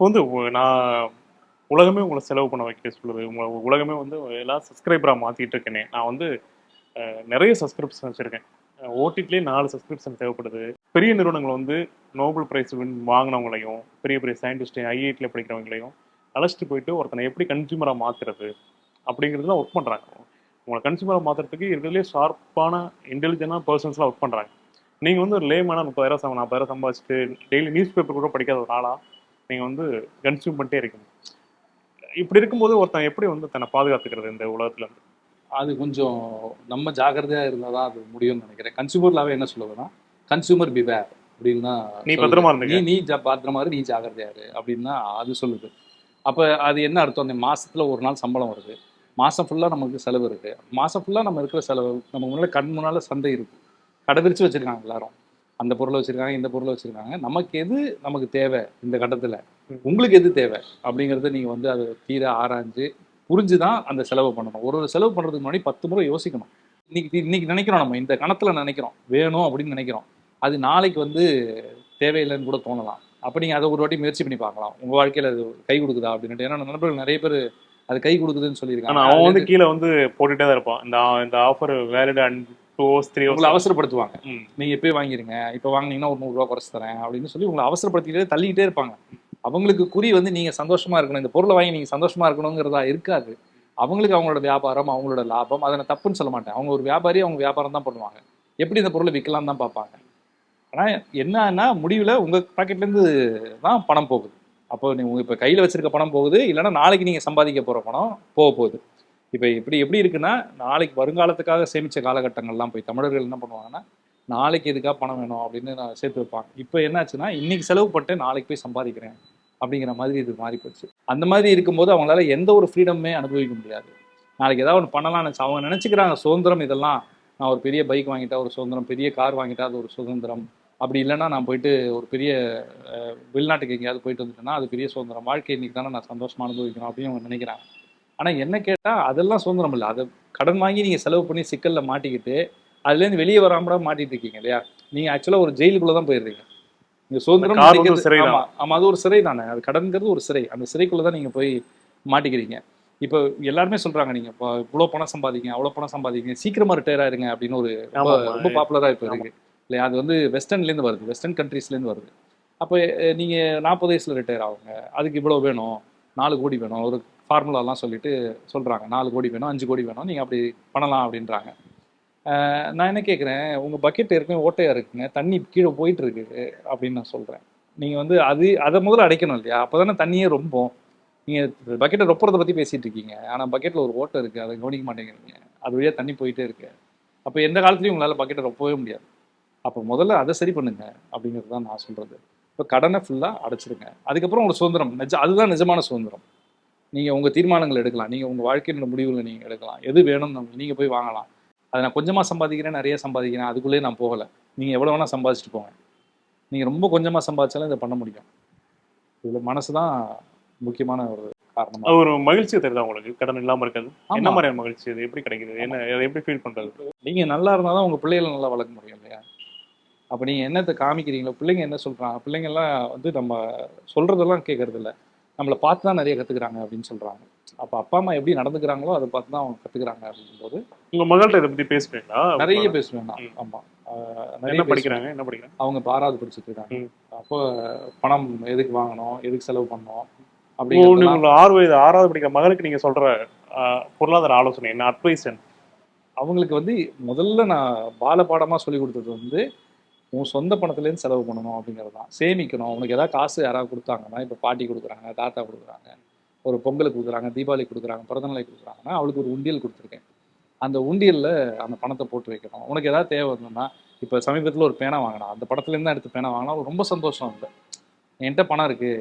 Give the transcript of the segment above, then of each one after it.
இப்போ வந்து நான் உலகமே உங்களை செலவு பண்ண வைக்க சொல்லுது. உங்க உலகமே வந்து எல்லாம் சப்ஸ்கிரைபராக மாற்றிட்டு இருக்கேனே. நான் வந்து நிறைய சப்ஸ்கிரிப்ஷன் வச்சுருக்கேன். ஓடிடிலே நாலு சப்ஸ்கிரிப்ஷன் தேவைப்படுது. பெரிய நிறுவனங்கள் வந்து நோபல் பிரைஸ் வின் வாங்கினவங்களையும் பெரிய பெரிய சயின்டிஸ்ட் ஐஐடியில் படிக்கிறவங்களையும் அழைச்சிட்டு போயிட்டு ஒருத்தனை எப்படி கன்சியூமராக மாற்றுறது அப்படிங்கிறது தான் ஒர்க் பண்ணுறாங்க உங்களை கன்சியூமராக மாற்றுறதுக்கு இருக்கிறதுலே ஷார்ப்பான இன்டெலிஜென்டான பர்சன்ஸ்லாம் ஒர்க் பண்ணுறாங்க நீங்கள் வந்து ஒரு லேமான முப்பதாயிரம் நாற்பதாயிரம் சம்பாதிச்சுட்டு டெய்லி நியூஸ் பேப்பர் கூட படிக்காத ஒரு ஆளாக நீங்கள் வந்து கன்சியூம் பண்ணிட்டே இருக்கீங்க இப்படி இருக்கும்போது ஒருத்தன் எப்படி வந்து தன்னை பாதுகாத்துக்கிறது இந்த உலகத்துல? இருந்து அது கொஞ்சம் நம்ம ஜாக்கிரதையா இருந்தால் தான் அது முடியும்னு நினைக்கிறேன். கன்சூமர் லாவே என்ன சொல்லுவேன்னா கன்சூமர் பிவேர் அப்படின்னு நீ. பத்திரமா இருந்துக்க. நீ பத்திரமா இரு நீ ஜாக்கிரதையா இரு அப்படின்னு அது சொல்லுது. அப்போ அது என்ன அர்த்தம்? அந்த மாசத்துல ஒரு நாள் சம்பளம் வருது. மாசம் ஃபுல்லாக நமக்கு செலவு இருக்கு. மாசம் ஃபுல்லாக நம்ம இருக்கிற செலவு நம்ம முன்னாடி கண் முன்னால சந்தை இருக்கு. கடை விரிச்சு வச்சிருக்காங்க எல்லாரும். அந்த பொருளை வச்சிருக்காங்க இந்த பொருளை வச்சிருக்காங்க. நமக்கு எது நமக்கு தேவை இந்த கட்டத்துல. உங்களுக்கு எது தேவை? அப்படிங்கறத நீங்க வந்து அதை தீர ஆராய்ஞ்சு புரிஞ்சு தான் அந்த செலவு பண்ணணும். ஒரு ஒரு செலவு பண்றதுக்கு முன்னாடி பத்து முறை யோசிக்கணும். இன்னைக்கு இன்னைக்கு நினைக்கிறோம் நம்ம இந்த கணத்துல நினைக்கிறோம். வேணும் அப்படின்னு நினைக்கிறோம். அது நாளைக்கு வந்து தேவையில்லைன்னு கூட தோணலாம். அப்ப நீங்க அதை ஒரு வாட்டி முயற்சி பண்ணி பார்க்கலாம். உங்க வாழ்க்கையில அது கை கொடுக்குதா அப்படின்ட்டு ஏன்னா நண்பர்கள் நிறைய பேர் அது கை கொடுக்குதுன்னு ஆனா சொல்லியிருக்காங்க அவன் வந்து கீழே வந்து போட்டுட்டே தான் இருப்பான். இந்த இந்த offer valid and hours three உங்களை அவசரப்படுத்துவாங்க. நீங்க இப்போயே வாங்கிருங்க இப்போ வாங்குனீங்கன்னா ஒரு நூறுரூவா குறைச்சு தரேன் அப்படின்னு சொல்லி உங்களை அவசரப்படுத்திக்கிட்டே தள்ளிக்கிட்டே இருப்பாங்க. அவங்களுக்கு குறி வந்து நீங்க சந்தோஷமா இருக்கணும். இந்த பொருளை வாங்கி நீங்க சந்தோஷமா இருக்கணுங்கிறதா இருக்காது. அவங்களுக்கு அவங்களோட வியாபாரம் அவங்களோட லாபம் அதை நான் தப்புன்னு சொல்ல மாட்டேன். அவங்க ஒரு வியாபாரி அவங்க வியாபாரம் தான் பண்ணுவாங்க. எப்படி இந்த பொருளை விற்கலாம் தான் பார்ப்பாங்க. ஆனா என்னன்னா முடிவுல உங்க பாக்கெட்ல இருந்து தான் பணம் போகுது. அப்போ நீங்க இப்ப கையில வச்சிருக்க பணம் போகுது. இல்லைன்னா நாளைக்கு நீங்க சம்பாதிக்க போற பணம் போக போகுது. இப்போ இப்படி எப்படி இருக்குன்னா நாளைக்கு வருங்காலத்துக்காக சேமித்த காலகட்டங்கள்லாம் போய் தமிழர்கள் என்ன பண்ணுவாங்கன்னா நாளைக்கு எதுக்காக பணம் வேணும்? அப்படின்னு நான் சேர்த்து வைப்பாங்க. இப்போ என்னாச்சுன்னா இன்னைக்கு செலவு பண்ணிட்டு நாளைக்கு போய் சம்பாதிக்கிறேன். அப்படிங்கிற மாதிரி இது மாறி போச்சு அந்த மாதிரி இருக்கும்போது அவங்களால எந்த ஒரு ஃப்ரீடமே அனுபவிக்க முடியாது. நாளைக்கு ஏதாவது ஒன்று பண்ணலாம்னு நினைச்சு அவங்க நினச்சிக்கிறாங்க சுதந்திரம் இதெல்லாம் நான் ஒரு பெரிய பைக் வாங்கிட்டா ஒரு சுதந்திரம் பெரிய கார் வாங்கிட்டா அது ஒரு சுதந்திரம். அப்படி இல்லைன்னா நான் போயிட்டு ஒரு பெரிய வெளிநாட்டுக்கு எங்கேயாவது போயிட்டு வந்துட்டேன்னா அது பெரிய சுதந்திரம். வாழ்க்கை இன்னைக்கு தானே நான் சந்தோஷமாக அனுபவிக்கணும் அப்படின்னு அவங்க நினைக்கிறாங்க. ஆனா என்ன கேட்டா அதெல்லாம் சுதந்திரம் இல்லை. அதை கடன் வாங்கி நீங்க செலவு பண்ணி சிக்கல்ல மாட்டிக்கிட்டு அதுலேருந்து வெளியே வராம மாட்டிட்டு இருக்கீங்க இல்லையா? நீங்க ஆக்சுவலா ஒரு ஜெயிலுக்குள்ள தான் போயிடுறீங்க நீங்க சுதந்திரம் சிறை தான். ஆமா ஆமா அது ஒரு சிறை தானே. அது கடன்கிறது ஒரு சிறை. அந்த சிறைக்குள்ள தான் நீங்க போய் மாட்டிக்கிறீங்க. இப்போ எல்லாருமே சொல்றாங்க நீங்க இப்போ இவ்வளவு பணம் சம்பாதிங்க அவ்வளவு பணம் சம்பாதிங்க சீக்கிரமா ரிட்டையர் ஆயிருங்க அப்படின்னு ஒரு ரொம்ப பாப்புலரா இப்போ. இருக்கு. இல்லையா? அது வந்து வெஸ்டர்ன்ல இருந்து வருது. வெஸ்டர்ன் கண்ட்ரீஸ்ல இருந்து வருது. அப்போ அஹ், நீங்க நாற்பது வயசுல ரிட்டையர் ஆகுங்க. அதுக்கு இவ்வளவு வேணும். நாலு கோடி வேணும். ஒரு ஃபார்முலாலாம் சொல்லிட்டு சொல்கிறாங்க நாலு கோடி வேணும் அஞ்சு கோடி வேணும் நீங்கள் அப்படி பண்ணலாம் அப்படின்றாங்க. நான் என்ன கேட்குறேன் உங்கள் பக்கெட் ஏற்கனவே ஓட்டையாக இருக்குங்க தண்ணி கீழே போயிட்டு இருக்கு அப்படின்னு நான் சொல்கிறேன் நீங்கள் வந்து அது அதை முதல்ல அடைக்கணும் இல்லையா? அப்போ தானே தண்ணியே ரொம்ப நீங்கள் பக்கெட்டை ரொப்புறதை பற்றி பேசிகிட்டு இருக்கீங்க. ஆனால் பக்கெட்டில் ஒரு ஓட்டை இருக்குது அதை கவனிக்க மாட்டேங்கிறீங்க. அது வழியாக தண்ணி போயிட்டே இருக்கு. அப்போ எந்த காலத்துலையும் உங்களால் பக்கெட்டை ரொப்பவே முடியாது. அப்போ முதல்ல அதை சரி பண்ணுங்க அப்படிங்கிறது தான் நான் சொல்கிறது இப்போ கடனை ஃபுல்லாக அடைச்சிருங்க. அதுக்கப்புறம் உங்களுக்கு சுதந்திரம். நிஜ அதுதான் நிஜமான சுதந்திரம். நீங்க உங்க தீர்மானங்கள் எடுக்கலாம். நீங்க உங்க வாழ்க்கையோட முடிவுகளை நீங்க எடுக்கலாம். எது வேணும்னு நீங்க போய் வாங்கலாம். அதை நான் கொஞ்சமா சம்பாதிக்கிறேன் நிறைய சம்பாதிக்கிறேன் அதுக்குள்ளேயே நான் போகல. நீங்க எவ்வளவு வேணா சம்பாதிச்சுட்டு போங்க. நீங்க ரொம்ப கொஞ்சமா சம்பாதிச்சாலும் இதை பண்ண முடியும். இதுல மனசு தான் முக்கியமான ஒரு காரணம் அது ஒரு மகிழ்ச்சி தெரியுதா உங்களுக்கு? கடன் இல்லாம இருக்கிறது? என்ன. மாதிரியான மகிழ்ச்சி இது? எப்படி கிடைக்குது? என்ன அதை எப்படி ஃபீல் பண்றது? நீங்க நல்லா இருந்தால் தான் உங்க பிள்ளைகளை நல்லா வளர்க்க முடியும் இல்லையா? அப்ப நீங்க என்னத்தை காமிக்கிறீங்களோ? பிள்ளைங்க என்ன சொல்றாங்க? பிள்ளைங்க எல்லாம் வந்து நம்ம சொல்றதெல்லாம் கேட்கறது இல்ல நம்மளை பார்த்து தான் நிறைய கத்துக்கிறாங்க அப்படின்னு சொல்றாங்க. அப்ப அப்பா அம்மா எப்படி நடந்துக்கிறாங்களோ அதை பார்த்து தான் அவங்க கத்துக்கிறாங்க அப்படிங்கும்போது உங்க மகள்கிட்ட இதை பத்தி பேசுவீங்களா? நிறைய பேசுவேன் நான். என்ன. படிக்கிறாங்க? என்ன படிக்கிறாங்க? அவங்க ஆறாவது படிச்சுட்டு இருக்காங்க. அப்போ பணம் எதுக்கு வாங்கணும்? எதுக்கு செலவு பண்ணணும்? அப்படிங்கிறதுலாம் உங்களோட ஆறு வயது ஆறாவது படிக்கிற மகளுக்கு நீங்க சொல்ற ஆஹ், பொருளாதார ஆலோசனை என்ன அட்வைஸ் என்ன? அவங்களுக்கு வந்து முதல்ல நான் பால பாடமா சொல்லி கொடுத்தது வந்து உன் சொந்த பணத்துலேருந்து செலவு பண்ணணும் அப்படிங்கிறது தான். சேமிக்கணும். உனக்கு ஏதாவது காசு யாராவது கொடுத்தாங்கன்னா இப்போ பாட்டி கொடுக்குறாங்க தாத்தா கொடுக்குறாங்க ஒரு பொங்கலுக்கு கொடுக்குறாங்க தீபாவளி கொடுக்குறாங்க பிறந்தநாளை கொடுக்குறாங்கன்னா அவளுக்கு ஒரு உண்டியல் கொடுத்துருக்கேன். அந்த உண்டியலில் அந்த பணத்தை போட்டு வைக்கணும். உனக்கு ஏதாவது தேவை இருந்ததுன்னா இப்போ சமீபத்தில் ஒரு பேனா வாங்கினா அந்த படத்துலேருந்து தான் எடுத்து பேனா வாங்கினா ரொம்ப சந்தோஷம் இல்லை என்கிட்ட பணம் இருக்கு.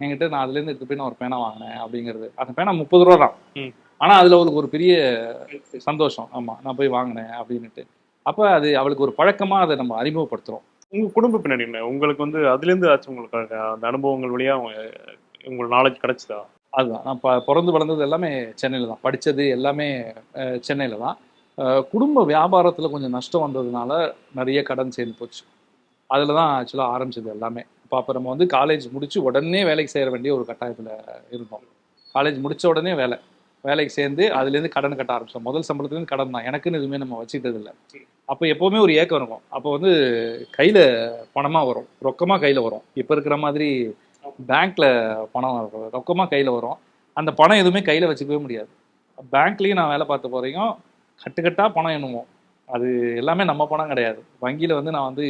என்கிட்ட நான் அதுலேருந்து எடுத்து போய் நான் ஒரு பேனா வாங்கினேன் அப்படிங்கிறது. அந்த பேனா முப்பது ரூபா தான். ஆனால் அதில் அவளுக்கு ஒரு பெரிய சந்தோஷம். ஆமாம் நான் போய் வாங்கினேன் அப்படின்னுட்டு. அப்போ அது அவளுக்கு ஒரு பழக்கமாக அதை நம்ம அறிமுகப்படுத்துகிறோம் உங்க குடும்ப பின்னாடி என்ன? உங்களுக்கு வந்து அதுல இருந்து ஆச்சு உங்களுக்கு அந்த அனுபவங்கள் வழியா உங்க- உங்களுக்கு நாலேஜ் கிடைச்சதா? அதுதான். நான் ப- பிறந்து வளர்ந்தது எல்லாமே சென்னையில் தான். படித்தது எல்லாமே சென்னையில் தான். குடும்ப வியாபாரத்தில் கொஞ்சம் நஷ்டம் வந்ததுனால நிறைய கடன் சேர்ந்து போச்சு. அதில் தான் ஆக்சுவலாக ஆரம்பிச்சது எல்லாமே. இப்போ அப்போ நம்ம வந்து காலேஜ் முடிச்சு உடனே வேலைக்கு சேர வேண்டிய ஒரு கட்டாயத்தில் இருந்தோம். காலேஜ் முடிச்ச உடனே வேலை. வேலைக்கு சேர்ந்து அதுலேருந்து கடன் கட்ட ஆரம்பிச்சோம். முதல் சம்பளத்துலேருந்து கடன் தான். எனக்குன்னு எதுவுமே நம்ம வச்சுக்கிட்டது இல்லை. அப்போ எப்போவுமே ஒரு ஏக்கம் இருக்கும். அப்போ வந்து கையில் பணமாக வரும். ரொக்கமாக கையில் வரும். இப்போ இருக்கிற மாதிரி பேங்க்ல பணம். ரொக்கமாக கையில் வரும். அந்த பணம் எதுவுமே கையில் வச்சுக்கவே முடியாது. பேங்க்லேயும் நான் வேலை பார்த்த போதையும் கட்டுக்கட்டாக பணம் என்னமோ அது எல்லாமே நம்ம பணம் கிடையாது. வங்கியில் வந்து நான் வந்து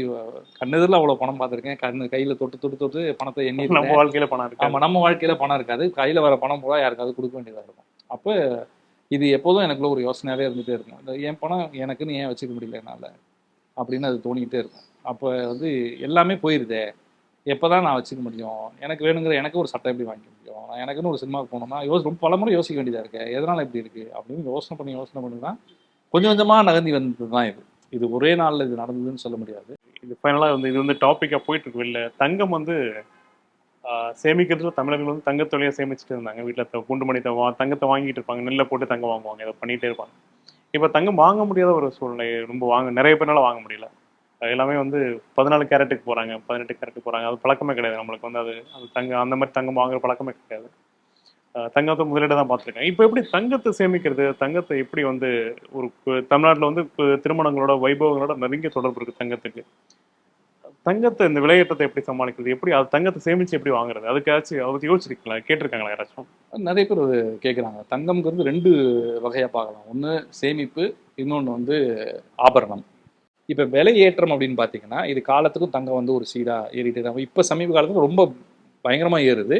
கண்ணெதிரில் அவ்வளோ பணம் பார்த்துருக்கேன். கண்ணு கையில் தொட்டு தொட்டு தொட்டு பணத்தை எண்ணி நம்ம வாழ்க்கையில பணம் இருக்கு ஆமா நம்ம வாழ்க்கையில பணம் இருக்காது. கையில வர பணம் பூரா யாருக்காவது கொடுக்க வேண்டியதா இருக்கும். அப்போ இது எப்போதும் எனக்குள்ள ஒரு யோசனையாகவே இருந்துகிட்டே இருக்கும். இந்த என் பணம் எனக்குன்னு ஏன் வச்சுக்க முடியல என்னால்? அப்படின்னு அது தோணிக்கிட்டே இருக்கும். அப்போ வந்து எல்லாமே போயிருதே. எப்போதான் நான் வச்சுக்க முடியும்? எனக்கு வேணுங்கிற எனக்கு ஒரு சட்டை எப்படி வாங்கிக்க முடியும்? நான் எனக்குன்னு ஒரு சினிமாவுக்கு போனோம்னா யோசி ரொம்ப பல முறை யோசிக்க வேண்டியதாக இருக்கு. எதனால் இப்படி இருக்குது அப்படின்னு யோசனை பண்ணி யோசனை பண்ணி தான் கொஞ்சம் கொஞ்சமாக நகர்ந்து வந்தது தான் இது. இது ஒரே நாளில் இது நடந்ததுன்னு சொல்ல முடியாது. இது ஃபைனலாக வந்து இது வந்து டாப்பிக்காக போயிட்டு இருக்கு வெளில தங்கம் வந்து சேமிக்கிறதுல தமிழர்கள் வந்து தங்கத் சேமிச்சுட்டு இருந்தாங்க. வீட்டில் குண்டு மணி வா தங்கத்தை வாங்கிட்டு இருப்பாங்க. நெல்லை போட்டு தங்கம் வாங்குவாங்க. இதை பண்ணிட்டே இருப்பாங்க. இப்போ தங்கம் வாங்க முடியாத ஒரு சூழ்நிலை ரொம்ப வாங்க நிறைய பேர்னால வாங்க முடியல. எல்லாமே வந்து பதினாலு கேரட்டுக்கு போறாங்க பதினெட்டு கேரட்டுக்கு போறாங்க. அது பழக்கமே கிடையாது நம்மளுக்கு வந்து. அது அது தங்கம் அந்த மாதிரி தங்கம் வாங்குற பழக்கமே கிடையாது. தங்கத்தை முதலீடு தான் பார்த்துருக்கேன் இப்போ எப்படி தங்கத்தை சேமிக்கிறது? தங்கத்தை எப்படி வந்து ஒரு தமிழ்நாட்டில் தமிழ்நாட்டுல வந்து திருமணங்களோட வைபவங்களோட நெருங்கிய தொடர்பு இருக்கு தங்கத்துக்கு? தங்கத்தை இந்த விலையேற்றத்தை எப்படி சமாளிக்கிறது? எப்படி அது தங்கத்தை சேமிச்சு எப்படி வாங்குறது? அதுக்காச்சும் அதை பத்தி யோசிச்சிருக்கீங்களா? கேட்டிருக்காங்களா யாராச்சும்? நிறைய பேர் அது கேட்குறாங்க தங்கம்ங்கிறது ரெண்டு வகையாக பார்க்கலாம். ஒன்று சேமிப்பு இன்னொன்று வந்து ஆபரணம். இப்போ விலை ஏற்றம் அப்படின்னு பார்த்தீங்கன்னா இது காலத்துக்கும் தங்கம் வந்து ஒரு சீடாக ஏறிட்டே தான் இப்போ சமீப காலத்துக்கு ரொம்ப பயங்கரமாக ஏறுது.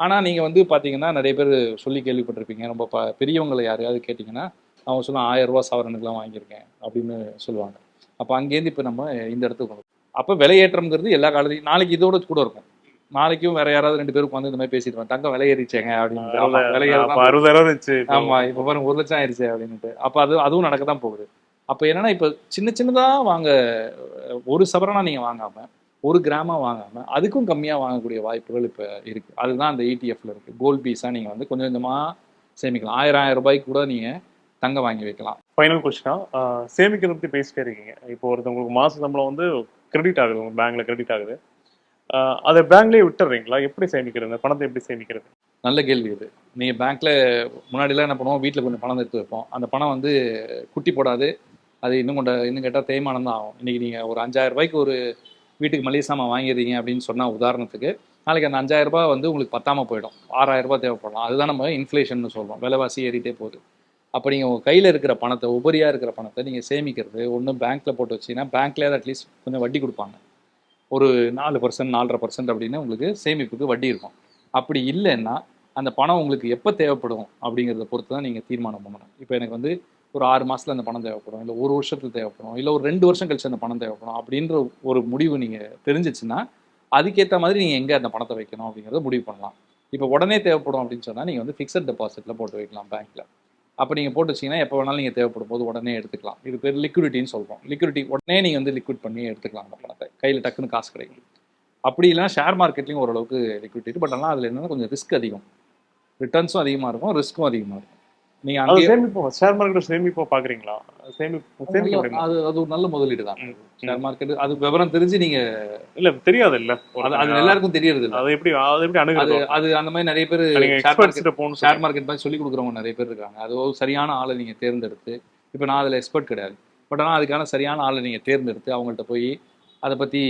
ஆனால் நீங்கள் வந்து பார்த்தீங்கன்னா நிறைய பேர் சொல்லி கேள்விப்பட்டிருப்பீங்க. ரொம்ப ப பெரியவங்களை யாரையாவது கேட்டிங்கன்னா அவங்க சொல்லுவாங்க ஆயிரம் ரூபா சவரனுக்குலாம் வாங்கியிருக்கேன் அப்படின்னு சொல்லுவாங்க. அப்போ அங்கேருந்து இப்போ நம்ம இந்த இடத்துக்கு அப்போ விலையேற்றம்ங்கிறது எல்லா காலத்தையும் நாளைக்கு இதோட கூட இருக்கும். நாளைக்கும் வேற யாராவது ரெண்டு பேருக்கு வந்து இந்த மாதிரி பேசிட்டு இருப்பாங்க. தங்கம் விலை ஏறிச்சேங்க அப்படின்னு ஆமா, இப்போ. ஆமா இப்ப பாருங்க ஒரு லட்சம் ஆயிருச்சு அப்படின்னுட்டு. அப்ப அது அதுவும் நடக்க தான் போகுது. அப்ப என்னன்னா இப்ப சின்ன சின்னதா வாங்க ஒரு சவரனா நீங்க வாங்காம ஒரு கிராமா வாங்காம அதுக்கும் கம்மியா வாங்கக்கூடிய வாய்ப்புகள் இப்ப இருக்கு. அதுதான் அந்த இடிஎஃப்ல இருக்கு. கோல்ட் பீஸா நீங்க வந்து கொஞ்சம் கொஞ்சமா சேமிக்கலாம். ஆயிரம் ஆயிரம் ரூபாய்க்கு கூட நீங்க தங்கம் வாங்கி வைக்கலாம். ஃபைனல் கொஸ்டினா சேமிக்கிறத பத்தி பேசிட்டே இருக்கீங்க. இப்போ ஒருத்தவங்களுக்கு மாச சம்பளம் வந்து கிரெடிட் ஆகுது உங்கள் பேங்க்ல கிரெடிட் ஆகுது. ஆஹ் அதை பேங்க்லயே விட்டுறீங்களா? எப்படி சேமிக்கிறது? அந்த பணத்தை எப்படி சேமிக்கிறது? நல்ல கேள்வி இது. நீங்க பேங்க்ல முன்னாடிலாம் என்ன பண்ணுவோம்? வீட்டில் கொஞ்சம் பணம் எடுத்து வைப்போம். அந்த பணம் வந்து குட்டி போடாது. அது இன்னும் கொண்ட இன்னும் கேட்டால் தேய்மானம் தான் ஆகும். இன்னைக்கு நீங்க ஒரு அஞ்சாயிரம் ரூபாய்க்கு ஒரு வீட்டுக்கு மளிகை சாமான் வாங்கிடுறீங்க அப்படின்னு சொன்னா உதாரணத்துக்கு நாளைக்கு அந்த அஞ்சாயிரம் ரூபாய் வந்து உங்களுக்கு பத்தாமல் போயிடும். ஆறாயிரம் ரூபாய் தேவைப்படலாம். அதுதான் நம்ம இன்ஃப்ளேஷன் சொல்கிறோம் விலைவாசி ஏறிட்டே போகுது. அப்போ நீங்கள் உங்கள் கையில் இருக்கிற பணத்தை உபரியாக இருக்கிற பணத்தை நீங்கள் சேமிக்கிறது ஒன்று பேங்க்கில் போட்டு வச்சிங்கன்னா பேங்க்லேயே அட்லீஸ்ட் கொஞ்சம் வட்டி கொடுப்பாங்க. ஒரு நாலு பர்சன்ட் நாலரை பர்சன்ட் அப்படின்னு உங்களுக்கு சேமிப்புக்கு வட்டி இருக்கும். அப்படி இல்லைன்னா அந்த பணம் உங்களுக்கு எப்போ தேவைப்படும் அப்படிங்கிறத பொறுத்து தான் நீங்கள் தீர்மானம் பண்ணணும். இப்போ எனக்கு வந்து ஒரு ஆறு மாதத்தில் அந்த பணம் தேவைப்படும் இல்லை ஒரு வருஷத்துக்கு தேவைப்படும் இல்லை ஒரு ரெண்டு வருஷம் கழிச்சு அந்த பணம் தேவைப்படும் அப்படின்ற ஒரு முடிவு நீங்கள் தெரிஞ்சிச்சுன்னா அதுக்கேற்ற மாதிரி நீங்கள் எங்கே அந்த பணத்தை வைக்கணும் அப்படிங்கிறத முடிவு பண்ணலாம். இப்போ உடனே தேவைப்படும் அப்படின்னு சொன்னால் நீங்கள் வந்து ஃபிக்ஸட் டெபாசிட்டில் போட்டு வைக்கலாம் பேங்க்கில் அப்போ நீங்கள் போட்டு வச்சீங்கன்னா எப்போ வேணாலும் நீங்கள் தேவைப்படும் போது உடனே எடுத்துக்கலாம். இது பேர் லிக்விடிட்டின்னு சொல்கிறோம் லிக்விடிட்டி உடனே நீங்கள் வந்து லிக்விட் பண்ணி எடுத்துக்கலாம் அந்த பணத்தை. கையில் டக்குன்னு காசு கிடைக்கும் அப்படி இல்லைன்னா ஷேர் மார்க்கெட்லையும் ஓரளவுக்கு லிக்விடிட்டி பட் ஆனால் அதில் என்னன்னா கொஞ்சம் ரிஸ்க் அதிகம். ரிட்டர்ன்ஸும் அதிகமாக இருக்கும் ரிஸ்க்கும் அதிகமாக இருக்கும். நீங்கள் அது அங்கேயே சேமிப்போம். ஷேர் மார்க்கெட் சேமிப்போ பாக்குறீங்களா? சேமிப்பு அது அது ஒரு நல்ல முதலீடு தான் ஷேர் மார்க்கெட் அது விவரம் தெரிஞ்சு நீங்க இல்ல தெரியாது இல்ல அது எல்லாருக்கும் தெரியறது இல்ல அது எப்படி அது எப்படி அது அணுகிறது? அது அந்த மாதிரி நிறைய பேர் ஷேர் மார்க்கெட் ஷேர் மார்க்கெட் மாதிரி சொல்லி கொடுக்குறவங்க நிறைய பேர் இருக்காங்க. அது ஒரு சரியான ஆளை நீங்க தேர்ந்தெடுத்து இப்போ நான் அதில் எக்ஸ்பர்ட் கிடையாது. பட் ஆனால் அதுக்கான சரியான ஆளை நீங்க தேர்ந்தெடுத்து அவங்கள்ட்ட போய் அதை பத்தி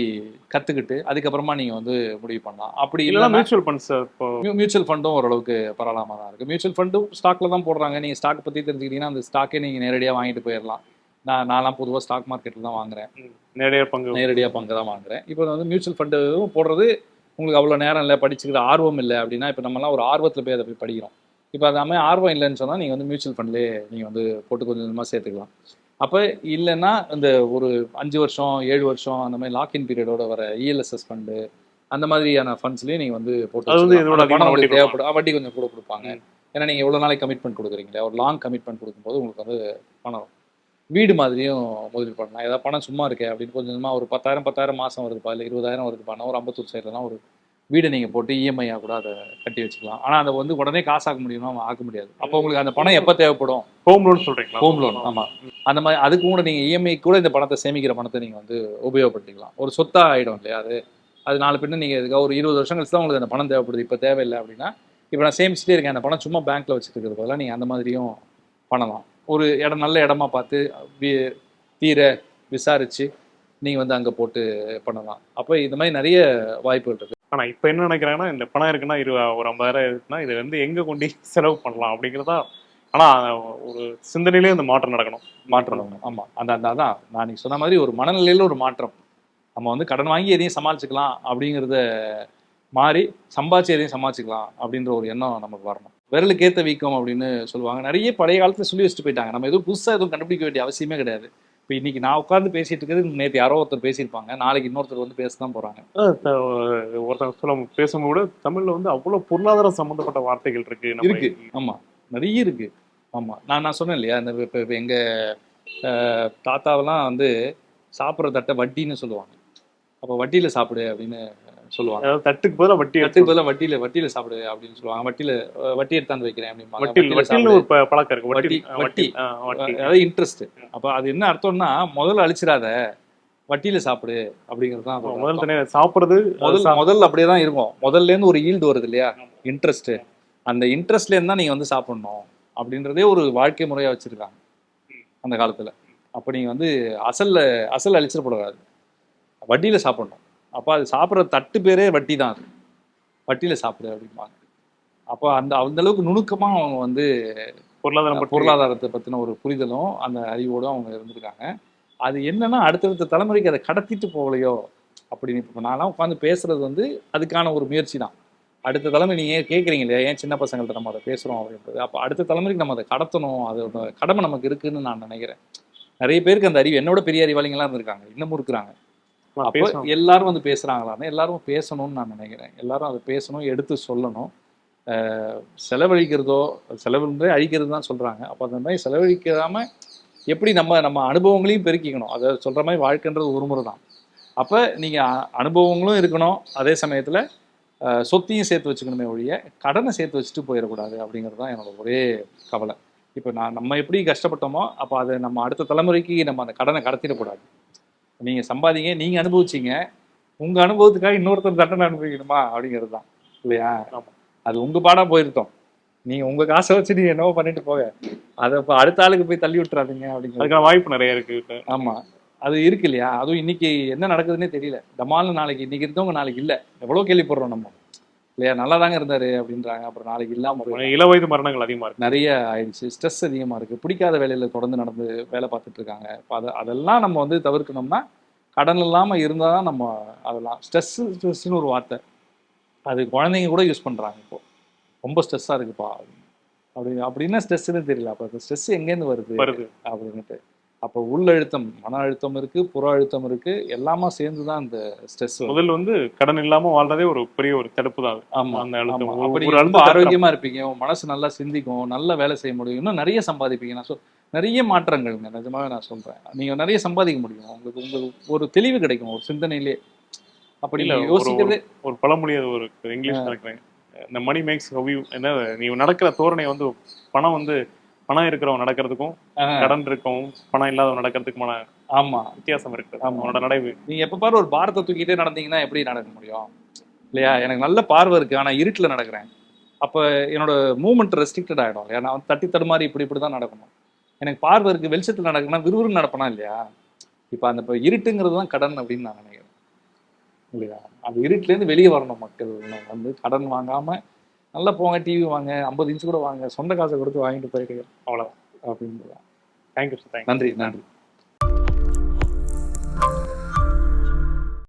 கத்துக்கிட்டு அதுக்கப்புறமா நீங்க வந்து முடிவு பண்ணலாம். அப்படி இல்லைன்னா மியூச்சுவல் ஃபண்ட்ஸ் இப்போ மியூச்சுவல் ஃபண்டும் ஓரளவுக்கு பரவலாம தான் இருக்கு. மியூச்சுவல் ஃபண்டும் ஸ்டாக்ல தான் போடுறாங்க. நீங்க ஸ்டாக் பத்தி தெரிஞ்சுக்கிட்டீங்கன்னா அந்த ஸ்டாக்கே நீங்க நேரடியா வாங்கிட்டு போயிடலாம் நான் நான்லாம் பொதுவாக ஸ்டாக் மார்க்கெட்டில் தான் வாங்குறேன். நிறைய பங்கு. நேரடியாக பங்கு தான் வாங்குறேன். இப்போ வந்து மியூச்சுவல் ஃபண்டு போடுறது உங்களுக்கு அவ்வளோ நேரம் இல்லை படிச்சுக்கிற ஆர்வம் இல்லை அப்படின்னா இப்போ நம்மலாம் ஒரு ஆர்வத்தில் போய் அதை போய் படிக்கிறோம். இப்போ அது ஆர்வம் இல்லைன்னு சொன்னால் நீங்கள் வந்து மியூச்சுவல் ஃபண்ட்லேயே நீங்கள் வந்து போட்டு கொஞ்சம் கொஞ்சமாக சேர்த்துக்கலாம். அப்போ இல்லைன்னா இந்த ஒரு அஞ்சு வருஷம் ஏழு வருஷம் அந்த மாதிரி லாக்இன் பீரியடோட வர E இஎல்எஸ்எஸ் ஃபண்டு அந்த மாதிரியான ஃபண்ட்ஸ்லேயே நீங்கள் வந்து போட்டு பணம் உங்களுக்கு தேவைப்படும். வட்டி கொஞ்சம் கூட கொடுப்பாங்க. ஏன்னா நீங்கள் எவ்வளோ நாளைக்கு கமிட்மெண்ட் கொடுக்குறீங்களே ஒரு லாங் கமிட்மெண்ட் கொடுக்கும்போது உங்களுக்கு வந்து பணம். வீடு மாதிரியும் முதலீடு பண்ணலாம். ஏதாவது பணம் சும்மா இருக்கே அப்படின்னு கொஞ்சம் கொஞ்சமாக ஒரு பத்தாயிரம் பத்தாயிரம் மாதம் வருதுப்பா இல்லை இருபதாயிரம் வருதுப்பா ஒரு ஐம்பத்தூர் சைட்லலாம் ஒரு வீடை நீங்கள் போட்டு E இஎம்ஐயாக கூட அதை கட்டி வச்சுக்கலாம். ஆனால் அதை வந்து உடனே காசு ஆக்க முடியுமா? ஆக்க முடியாது. அப்போ உங்களுக்கு அந்த பணம் எப்போ தேவைப்படும்? ஹோம் லோன் சொல்றீங்களா? ஹோம் லோன் ஆமாம் அந்த மாதிரி அதுக்கு கூட நீங்கள் இஎம்ஐ கூட இந்த பணத்தை சேமிக்கிற பணத்தை நீங்கள் வந்து உபயோகப்படுத்திக்கலாம். ஒரு சொத்தா ஆகிடும் இல்லையா அது? அது நாலு பின்ன நீங்கள் இதுக்காக ஒரு இருபது வருஷம் கழிச்சு தான் உங்களுக்கு அந்த பணம் தேவைப்படுது. இப்போ தேவையில்லை அப்படின்னா இப்போ நான் சேமிச்சுட்டே இருக்கேன். அந்த பணம் சும்மா பேங்க்கில் வச்சுட்டு இருக்கிறது பதிலாக நீங்கள் அந்த மாதிரியும் பண்ணலாம். ஒரு இடம் நல்ல இடமா பார்த்து தீர விசாரித்து நீங்கள் வந்து அங்கே போட்டு பண்ணலாம். அப்போ இந்த மாதிரி நிறைய வாய்ப்புகள் இருக்குது ஆனா இப்ப என்ன நினைக்கிறாங்கன்னா இந்த பணம் இருக்குன்னா இரு ஒரு ஐம்பதாயிரம் இருக்குன்னா இது வந்து எங்க கொண்டு செலவு பண்ணலாம் அப்படிங்கிறதா ஆனா ஒரு சிந்தனையிலே இந்த மாற்றம் நடக்கணும். மாற்றம் ஆமாம் அந்த அந்த அதான். நான் நீ சொன்ன மாதிரி ஒரு மனநிலையில் ஒரு மாற்றம். நம்ம வந்து கடன் வாங்கி எதையும் சமாளிச்சுக்கலாம் அப்படிங்கிறத மாறி சம்பாதிச்சு எதையும் சமாளிச்சுக்கலாம் அப்படின்ற ஒரு எண்ணம் நமக்கு வரணும். விரலுக்கு ஏத்த வீக்கம் அப்படின்னு சொல்லுவாங்க. நிறைய பழைய காலத்துல சொல்லி வச்சுட்டு போயிட்டாங்க. நம்ம எதுவும் புதுசா எதுவும் கண்டுபிடிக்க வேண்டிய அவசியமே கிடையாது. இப்போ இன்னைக்கு நான் உட்காந்து பேசிட்டு இருக்கிறது நேற்று யாரோ ஒருத்தர் பேசியிருப்பாங்க. நாளைக்கு இன்னொருத்தர் வந்து பேச தான் போறாங்க ஒருத்தங்க சொல்ல பேசும்போது கூட தமிழ்ல வந்து அவ்வளவு பொருளாதாரம் சம்பந்தப்பட்ட வார்த்தைகள் இருக்கு. இருக்கு. ஆமா. நிறைய இருக்கு. ஆமா. நான் நான் சொன்னேன் இல்லையா? இந்த இப்போ இப்போ எங்க அஹ், தாத்தாவெல்லாம் வந்து சாப்பிட்ற தட்டை வட்டின்னு சொல்லுவாங்க. அப்போ வட்டியில சாப்பிடு அப்படின்னு சொல்லுவாங்க. தட்டுக்கு பதிலா வட்டி தட்டுக்கு பதிலாக வட்டியில வட்டியில சாப்பிடு அப்படின்னு சொல்லுவாங்க. வட்டியில வட்டி எடுத்தாந்து வைக்கிறேன் ப- பழக்கம் இருக்கு. வட்டி வட்டி, அதாவது இன்ட்ரெஸ்ட் அப்ப அது என்ன அர்த்தம்னா முதல்ல அழிச்சிடாத வட்டியில சாப்பிடு அப்படிங்கிறது தான் முதல் அர்த்தம். தனியா சாப்பிடுறது முதல் முதல்ல அப்படியே தான் இருக்கும். முதல்ல இருந்து ஒரு ஈல்டு வருது இல்லையா? இன்ட்ரெஸ்ட் அந்த இன்ட்ரெஸ்ட்ல இருந்து தான் நீங்க வந்து சாப்பிடணும் அப்படின்றதே ஒரு வாழ்க்கை முறையா வச்சிருக்காங்க அந்த காலத்துல. அப்ப நீங்க வந்து அசல்ல அசல் அழிச்சிடக்கூடாது வட்டியில சாப்பிடணும். அப்ப அது சாப்பிட்ற தட்டு பேரே வட்டி தான் அது. வட்டியில சாப்பிடு அப்படிம்பாங்க. அப்போ அந்த அந்த அளவுக்கு நுணுக்கமா அவங்க வந்து பொருளாதாரம் பொருளாதாரத்தை பத்தின ஒரு புரிதலும் அந்த அறிவோடும் அவங்க இருந்திருக்காங்க. அது என்னன்னா அடுத்தடுத்த தலைமுறைக்கு அதை கடத்திட்டு போகலையோ அப்படின்னு இப்போ நான்லாம் உட்காந்து பேசுறது வந்து அதுக்கான ஒரு முயற்சி தான். அடுத்த தலைமுறை நீங்க ஏன் கேட்குறீங்க இல்லையா? ஏன் சின்ன பசங்கள்ட்ட நம்ம அதை பேசுறோம் அப்படின்றது? அப்போ அடுத்த தலைமுறைக்கு நம்ம அதை கடத்தணும். அதோட கடமை நமக்கு இருக்குன்னு நான் நினைக்கிறேன். நிறைய பேருக்கு அந்த அறிவு என்னோட பெரிய அறிவாளிங்களாம் இருந்திருக்காங்க. இன்னமும் இருக்கிறாங்க. அப்போ எல்லாரும் வந்து பேசுறாங்களான்னு எல்லாரும் பேசணும்னு நான் நினைக்கிறேன். எல்லாரும் அதை பேசணும் எடுத்து சொல்லணும். செலவழிக்கிறதோ செலவுன்றே அழிக்கிறது தான் சொல்றாங்க. அப்போ அந்த மாதிரி செலவழிக்காம எப்படி நம்ம நம்ம அனுபவங்களையும் பெருக்கிக்கணும்? அதை சொல்ற மாதிரி வாழ்க்கைன்றது ஒரு முறை தான். அப்போ நீங்க அ- அனுபவங்களும் இருக்கணும். அதே சமயத்துல சொத்தையும் சேர்த்து வச்சுக்கணுமே ஒழிய கடனை சேர்த்து வச்சுட்டு போயிடக்கூடாது அப்படிங்கிறது தான் என்னோட ஒரே கவலை. இப்போ நான் நம்ம எப்படி கஷ்டப்பட்டோமோ அப்போ அதை நம்ம அடுத்த தலைமுறைக்கு நம்ம அந்த கடனை கடத்திடக்கூடாது. நீங்க சம்பாதிங்க நீங்க அனுபவிச்சீங்க உங்க அனுபவத்துக்காக இன்னொருத்தர் தண்டனை அனுபவிக்கணுமா அப்படிங்கிறது தான் இல்லையா? ஆமா. அது உங்க பாடா போயிருத்தோம். நீங்க உங்க காசை வச்சு நீங்க என்னவோ பண்ணிட்டு போக அதை இப்போ அடுத்த ஆளுக்கு போய் தள்ளி விட்டுறாதீங்க அப்படிங்கிறது. அதுக்கான வாய்ப்பு நிறைய இருக்கு இப்ப. அது இருக்கு இல்லையா? அதுவும் இன்னைக்கு என்ன நடக்குதுன்னே தெரியல. டமால்னு நாளைக்கு இன்னைக்கு இருந்தவங்க நாளைக்கு இல்ல. எவ்வளவு கேள்விப்படுறோம் நம்ம. இல்லையா? நல்லா தாங்க இருந்தாரு அப்படின்றாங்க. அப்புறம் நாளைக்கு இல்லாம போய் இள வயது மரணங்கள் அதிகமா இருக்கு. நிறைய ஆயிடுச்சு. ஸ்ட்ரெஸ் அதிகமா இருக்கு. பிடிக்காத வேலையில தொடர்ந்து நடந்து வேலை பார்த்துட்டு இருக்காங்க. அதை அதெல்லாம் நம்ம வந்து தவிர்க்கணும்னா கடன் இல்லாம இருந்தால் தான் நம்ம அதெல்லாம். ஸ்ட்ரெஸ் ஸ்ட்ரெஸ்னு ஒரு வார்த்தை. அது குழந்தைங்க கூட யூஸ் பண்றாங்க இப்போ. ரொம்ப ஸ்ட்ரெஸ்ஸாக இருக்குப்பா அப்படி அப்படின்னா ஸ்ட்ரெஸ்ன்னு தெரியல. அப்போ ஸ்ட்ரெஸ் எங்கேருந்து வருது? வருது. அப்படின்ட்டு அப்போ உள் அழுத்தம் மன அழுத்தம் இருக்கு புற அழுத்தம் இருக்கு எல்லாமே சேர்ந்து தான் இந்த ஸ்ட்ரெஸ் முதல்ல வந்து கடன் இல்லாம வாழ்றதே ஒரு பெரிய ஒரு தடுப்பு தான். ஆமா அந்த அழுத்தம். அப்படி ரொம்ப ஆரோக்கியமா இருப்பீங்க மனசு நல்லா சிந்திக்கும் நல்ல வேலை செய்ய முடியும். இன்னும் நிறைய சம்பாதிப்பீங்க. நான் சொல் நிறைய மாற்றங்கள்ங்க நிஜமாவே நான் சொல்றேன். நீங்க நிறைய சம்பாதிக்க முடியும். உங்களுக்கு உங்களுக்கு ஒரு தெளிவு கிடைக்கும் ஒரு சிந்தனையிலே. அப்படி இல்ல, யோசிக்கிறதே ஒரு பழமொழி அது ஒரு இங்கிலீஷ் நினைக்கிறேன் இந்த மணி மேக்ஸ் ஹவ் யூ என்ன நீ நடக்கிற தோரணை வந்து பணம் வந்து பணம் இருக்கிறவன் நடக்கிறதுக்கும் கடன் இருக்கவும் பணம் இல்லாதவன் நடக்கிறதுக்குமான ஆமா. வித்தியாசம் இருக்கு. அவனோட நடைவு. நீங்க எப்ப பாரு ஒரு பாரத்தை தூக்கிட்டே நடந்தீங்கன்னா எப்படி நடக்க முடியும்? இல்லையா? எனக்கு நல்ல பார்வை இருக்கு. ஆனா இருட்டுல நடக்கிறேன். அப்ப என்னோட மூவ்மெண்ட் ரெஸ்ட்ரிக்டட் ஆயிடும். இல்லையா நான் வந்து தட்டி தடுமாறி இப்படி இப்படி தான் நடக்கணும். எனக்கு பார்வை இருக்கு. வெளிச்சத்துல நடக்கணும் விறுவிறு நடப்பனா இல்லையா? இப்ப அந்த இப்ப இருட்டுங்கிறது தான் கடன் அப்படின்னு நான் நினைக்கிறேன். இல்லையா? அந்த இருட்டுல இருந்து வெளியே வரணும் மக்கள். வந்து கடன் வாங்காம நல்லா போங்க டிவி வாங்க ஐம்பது இன்ச் கூட வாங்க சொந்த காசை கொடுத்து வாங்கிட்டு போயிட்டு அவ்வளவுதான். அப்படின்னு தேங்க்யூ சார் நன்றி நன்றி.